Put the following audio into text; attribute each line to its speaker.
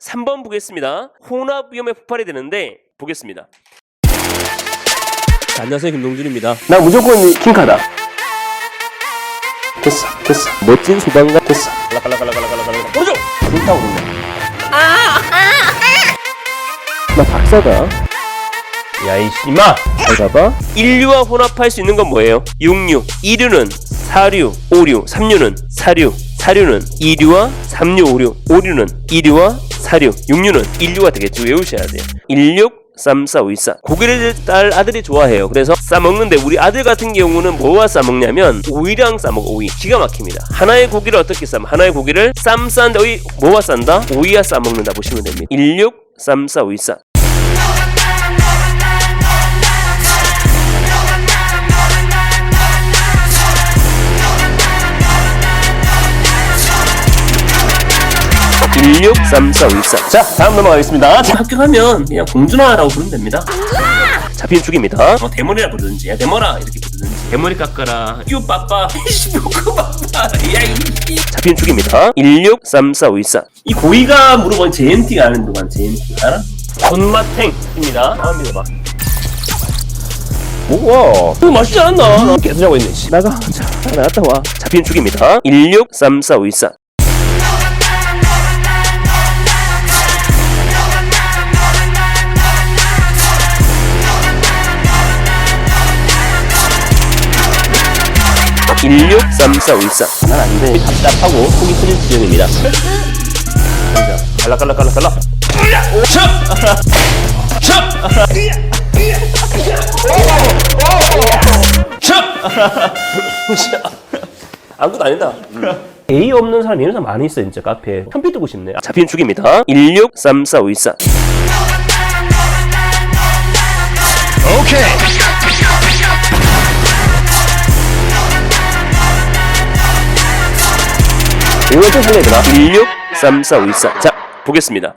Speaker 1: 3번 보겠습니다. 혼합 위험에 폭발이 되는데 보겠습니다. 자, 안녕하세요 김동준입니다.
Speaker 2: 나 무조건 킹카다. 됐어, 됐어.
Speaker 1: 멋진 소방관
Speaker 2: 됐어.
Speaker 1: 갈라갈라갈라갈라갈라 오른쪽
Speaker 2: 좋다고 그러네. 나 박사다.
Speaker 1: 야이 씨마 잘 봐봐 인류와 혼합할 수 있는 건 뭐예요? 육류 이류는 사류 오류 삼류는 사류 사류는 이류와 삼류 오류 오류는 이류와 사류 육류는 인류가 되겠지. 외우셔야 돼요. 일육 쌈싸 오이싸. 고기를 딸 아들이 좋아해요. 그래서 싸먹는데 우리 아들 같은 경우는 뭐와 싸먹냐면 오이랑 싸먹어 오이 기가 막힙니다. 하나의 고기를 어떻게 싸면 하나의 고기를 쌈 싼데 오이 뭐와 싼다? 오이와 싸먹는다 보시면 됩니다. 일육 쌈싸 오이싸 일육 쌈싸 오이싸
Speaker 2: 자, 다음 넘어가겠습니다. 자,
Speaker 1: 학교 가면 그냥 공준아라고 부르면 됩니다. 잡힌 죽입니다. 뭐 대머리라 부르든지 야 대머라 이렇게 부르든지 대머리 깎아라 뀨 빠빠 이씨 뭐그 빠빠 야 이 잡힌 죽입니다. 163454
Speaker 2: 이 고의가 물어본 JNT가 아는 동안 JNT 알아?
Speaker 1: 손맛탱입니다. 다음 믿어봐.
Speaker 2: 뭐야?
Speaker 1: 이거 맛있지 않았나? 나
Speaker 2: 계속 자고 있네. 씨.
Speaker 1: 나가. 자, 나갔다 와. 잡힌 죽입니다. 163454
Speaker 2: 163454난 아닌데 답답하고 속이 쓰릴 지경입니다.
Speaker 1: 갈라갈라갈라갈라 아무것도 아니다 A 없는 사람 이런 사람 많이 있어 진짜 카페에 현피 뜨고 싶네 잡힌 죽입니다
Speaker 2: 163454이 5회초 설레더라.
Speaker 1: 163454. 자, 보겠습니다.